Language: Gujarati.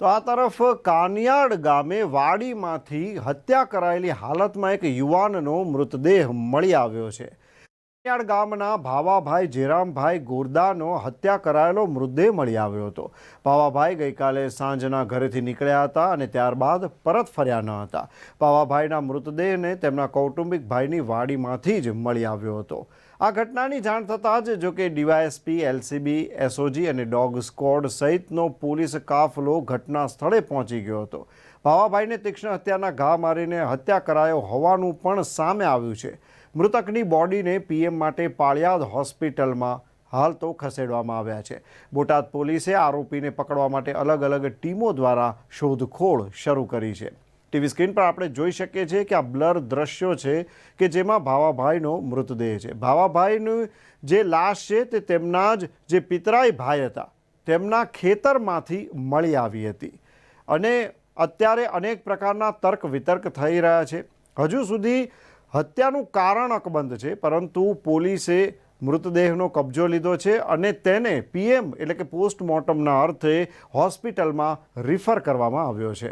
તો આ તરફ કાનિયાડ ગામે વાડીમાંથી હત્યા કરાયેલી હાલતમાં એક યુવાનનો મૃતદેહ મળી આવ્યો છે. કાનિયાડ ગામના ભાવાભાઈ જેરામભાઈ ગોરદાનો હત્યા કરાયેલો મૃતદેહ મળી આવ્યો હતો. ભાવાભાઈ ગઈકાલે સાંજના ઘરેથી નીકળ્યા હતા અને ત્યારબાદ પરત ફર્યા ન હતા. ભાવાભાઈના મૃતદેહને તેમના કૌટુંબિક ભાઈની વાડીમાંથી જ મળી આવ્યો હતો. આ ઘટનાની જાણ થતાં જ જો કે ડીવાયએસપી, એલસીબી, એસઓજી અને ડોગ સ્કોડ સહિતનો પોલીસ કાફલો ઘટના સ્થળે પહોંચી ગયો હતો. ભાવાભાઈને તીક્ષ્ણ હત્યાના ઘા મારીને હત્યા કરાયો હોવાનું પણ સામે આવ્યું છે. મૃતકની બોડીને પીએમ માટે પાળિયાદ હોસ્પિટલમાં હાલ તો ખસેડવામાં આવ્યા છે. બોટાદ પોલીસે આરોપીને પકડવા માટે અલગ અલગ ટીમો દ્વારા શોધખોળ શરૂ કરી છે. ટીવી સ્ક્રીન પર આપણે જોઈ શકીએ છીએ કે આ બ્લર દ્રશ્યો છે કે જેમાં ભાવાભાઈનો મૃતદેહ છે. ભાવાભાઈનું જે લાશ છે તે તેમના જ જે પિતરાઈ ભાઈ હતા, તેમના ખેતરમાંથી મળી આવી હતી. અને અત્યારે અનેક પ્રકારના તર્ક વિતર્ક થઈ રહ્યા છે. હજુ સુધી હત્યાનું કારણ અકબંધ છે, પરંતુ પોલીસે મૃતદેહનો કબજો લીધો છે અને તેને પીએમ એટલે કે પોસ્ટમોર્ટમના અર્થે હોસ્પિટલમાં રિફર કરવામાં આવ્યો છે.